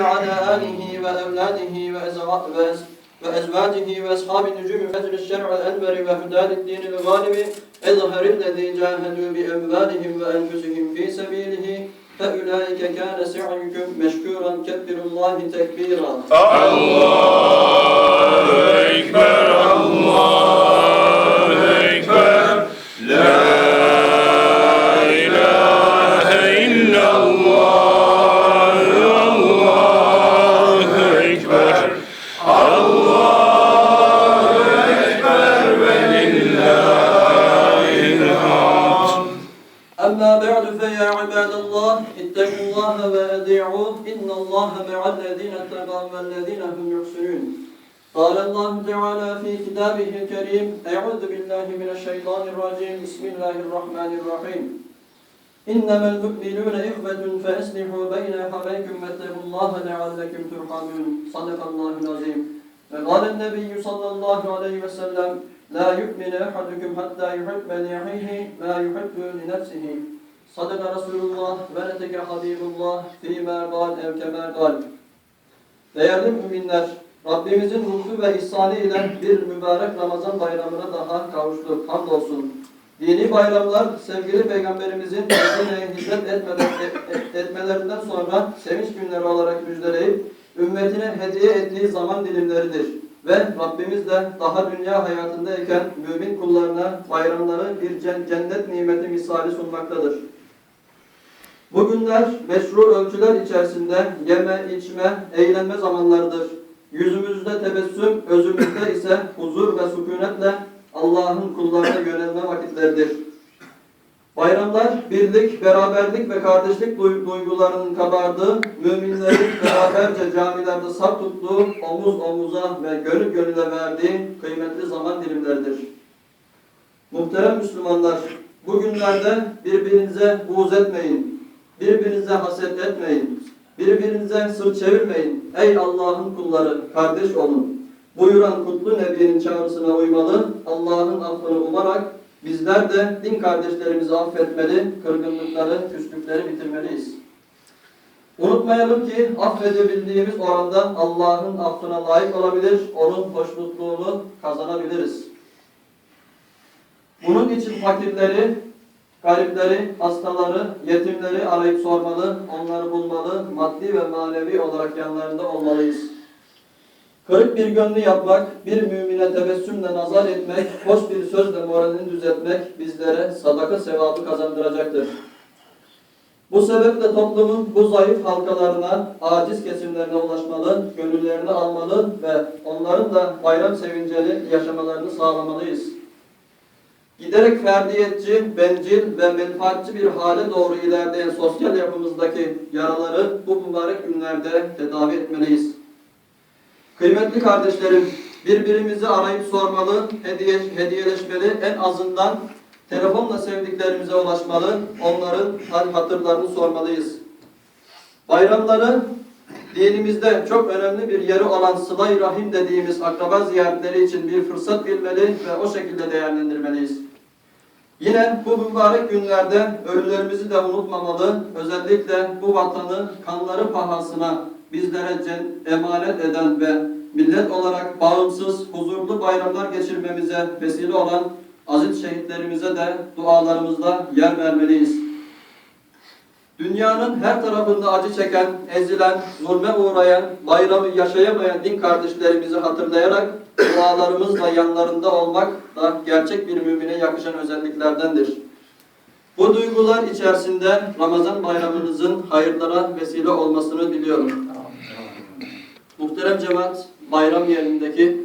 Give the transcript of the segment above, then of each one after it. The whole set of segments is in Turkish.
وعلى آله وأولاده وأزوا- وأز- وأزواجه وأصحاب النجوم فجر الشرع الأنور وهدان الدين الغالب. أظهر الذي جاهدوا بأموالهم وأنفسهم في سبيله فأولئك كان سعيكم مشكورا. كبر الله تكبيرا. الله. عباد الله اتقوا الله وأطيعوه إن الله مع الذين اتقوا والذين هم يحسنون قال الله تعالى في كتابه الكريم أعوذ بالله من الشيطان الرجيم بسم الله الرحمن الرحيم إنما المؤمنون إخوة فأصلحوا بين أخويكم واتقوا الله لعلكم ترحمون صدق الله العظيم وقال النبي صلى الله عليه وسلم لا يؤمن أحدكم حتى يحب لأخيه ما يحب لنفسه Sadaka Resulullah ve neteke Habibullah fîmer gal ev kemer gal. Değerli müminler, Rabbimizin lütfu ve ihsanı ile bir mübarek Ramazan bayramına daha kavuştuk. Hamdolsun. Dini bayramlar sevgili Peygamberimizin Medine'ye hizmet etmelerinden sonra sevinç günleri olarak müjdeleyip ümmetine hediye ettiği zaman dilimleridir. Ve Rabbimiz de daha dünya hayatındayken mümin kullarına bayramları bir cennet nimeti misali sunmaktadır. Bu günler meşru ölçüler içerisinde yeme, içme, eğlenme zamanlarıdır. Yüzümüzde tebessüm, özümüzde ise huzur ve sükunetle Allah'ın kullarına yönelme vakitleridir. Bayramlar birlik, beraberlik ve kardeşlik duy- duygularının kabardığı, müminlerin beraberce camilerde saf tuttuğu, omuz omuza ve gönül gönüle verdiği kıymetli zaman dilimleridir. Muhterem Müslümanlar, bugünlerde birbirinize buğz etmeyin, birbirinize haset etmeyin, birbirinize sırt çevirmeyin. Ey Allah'ın kulları, kardeş olun. Buyuran kutlu Nebi'nin çağrısına uymalı, Allah'ın affını umarak bizler de din kardeşlerimizi affetmeli, kırgınlıkları, küslükleri bitirmeliyiz. Unutmayalım ki affedebildiğimiz oranda Allah'ın affına layık olabilir, onun hoşnutluğunu kazanabiliriz. Bunun için fakirleri, garipleri, hastaları, yetimleri arayıp sormalı, onları bulmalı, maddi ve manevi olarak yanlarında olmalıyız. Kırık bir gönlü yapmak, bir mümine tebessümle nazar etmek, hoş bir sözle moralini düzeltmek bizlere sadaka sevabı kazandıracaktır. Bu sebeple toplumun bu zayıf halkalarına, aciz kesimlerine ulaşmalı, gönüllerini almalı ve onların da bayram sevinceli yaşamalarını sağlamalıyız. Giderek ferdiyetçi, bencil ve menfaatçi bir hale doğru ilerleyen sosyal yapımızdaki yaraları bu mübarek günlerde tedavi etmeliyiz. Kıymetli kardeşlerim, birbirimizi arayıp sormalı, hediye, hediyeleşmeli, en azından telefonla sevdiklerimize ulaşmalı, onların hal hatırlarını sormalıyız. Bayramları dinimizde çok önemli bir yeri olan sıla-i rahim dediğimiz akraba ziyaretleri için bir fırsat bilmeli ve o şekilde değerlendirmeliyiz. Yine bu mübarek günlerde ölülerimizi de unutmamalı, özellikle bu vatanı kanları pahasına bizlere emanet eden ve millet olarak bağımsız, huzurlu bayramlar geçirmemize vesile olan aziz şehitlerimize de dualarımızda yer vermeliyiz. Dünyanın her tarafında acı çeken, ezilen, zulme uğrayan, bayramı yaşayamayan din kardeşlerimizi hatırlayarak dualarımızla yanlarında olmak da gerçek bir mümine yakışan özelliklerdendir. Bu duygular içerisinde Ramazan bayramınızın hayırlara vesile olmasını diliyorum. Muhterem cemaat, bayram yerindeki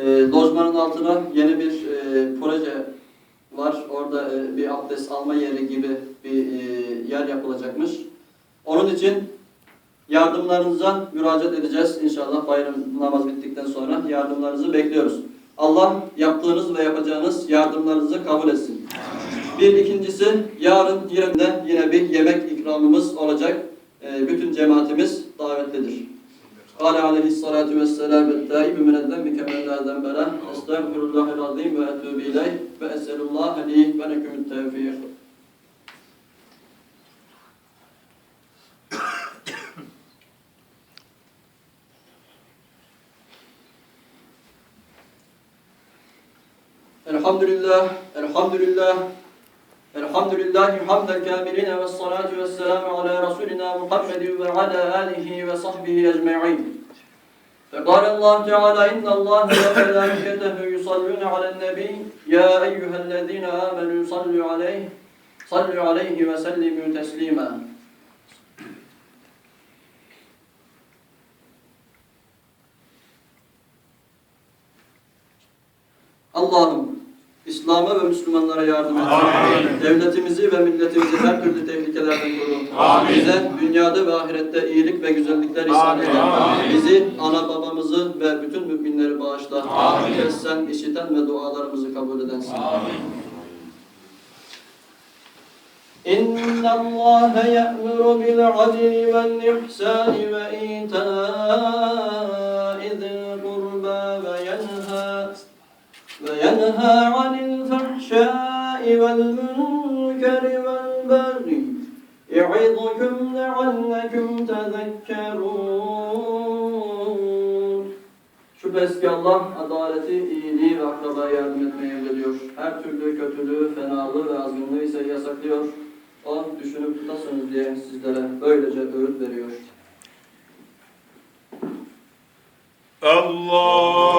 e, lojmanın altına yeni bir e, proje var. Orada e, bir abdest alma yeri gibi bir e, yer yapılacakmış. Onun için yardımlarınıza müracaat edeceğiz. İnşallah bayram namaz bittikten sonra yardımlarınızı bekliyoruz. Allah yaptığınız ve yapacağınız yardımlarınızı kabul etsin. Bir ikincisi yarın yerinde yine bir yemek ikramımız olacak. E, bütün cemaatimiz davetlidir. قال عليه الصلاة والسلام التائب من الذنب كمن لا ذنب له. أستغفر الله العظيم وأتوب إليه. فأسأل الله لي ولكم التوفيق. الحمد لله الحمد لله. الحمد لله حمد الكاملين والصلاة والسلام على رسولنا محمد وعلى آله وصحبه أجمعين. فقال الله تعالى إن الله وملائكته يصلون على النبي يا أيها الذين آمنوا صلوا عليه صلوا عليه وسلموا تسليما. Allah'ım İslam'a ve Müslümanlara yardım et. Amin. Devletimizi ve milletimizi her türlü tehlikelerden koru. Amin. Bize dünyada ve ahirette iyilik ve güzellikler ihsan eyle. Amin. Bizi, ana babamızı ve bütün müminleri bağışla. Amin. Kes sen işiten ve dualarımızı kabul edensin. إن الله يأمر بالعدل والإحسان وإيتاء ذي القربى وينهى وينهى عن الفحشاء والمنكر والبغي يعظكم لعلكم تذكرون Şüphesiz ki Allah adaleti, iyiliği ve akrabaya yardım etmeyi emrediyor. Her türlü kötülüğü, fenalığı ve azgınlığı ise yasaklıyor. O düşünüp tutasınız diye sizlere böylece öğüt veriyor. Allahu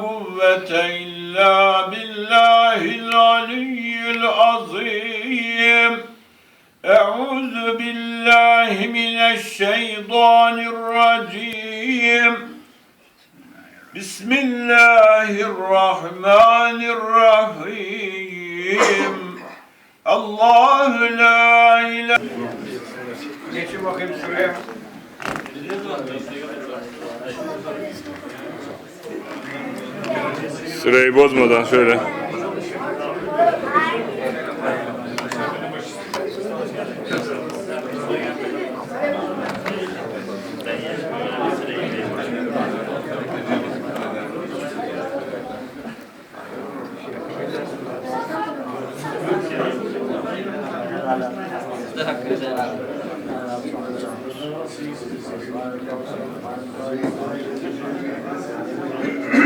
kuvvete illa billahil aliyyil azim. Euzu billahi mineşşeytanirracim. Bismillahirrahmanirrahim. Allahu la ilahe Geçin bakayım şuraya. Sırayı bozmadan şöyle.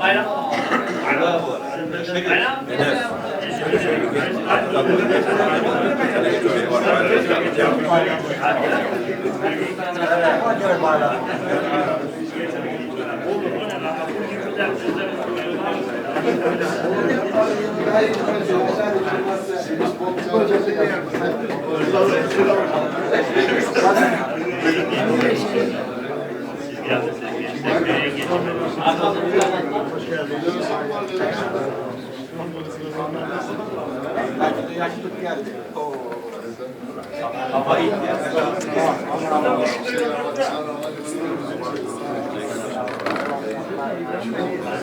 Bayram. Bayram. Bayram. Bayram. Yaşlılık geldi. Oo.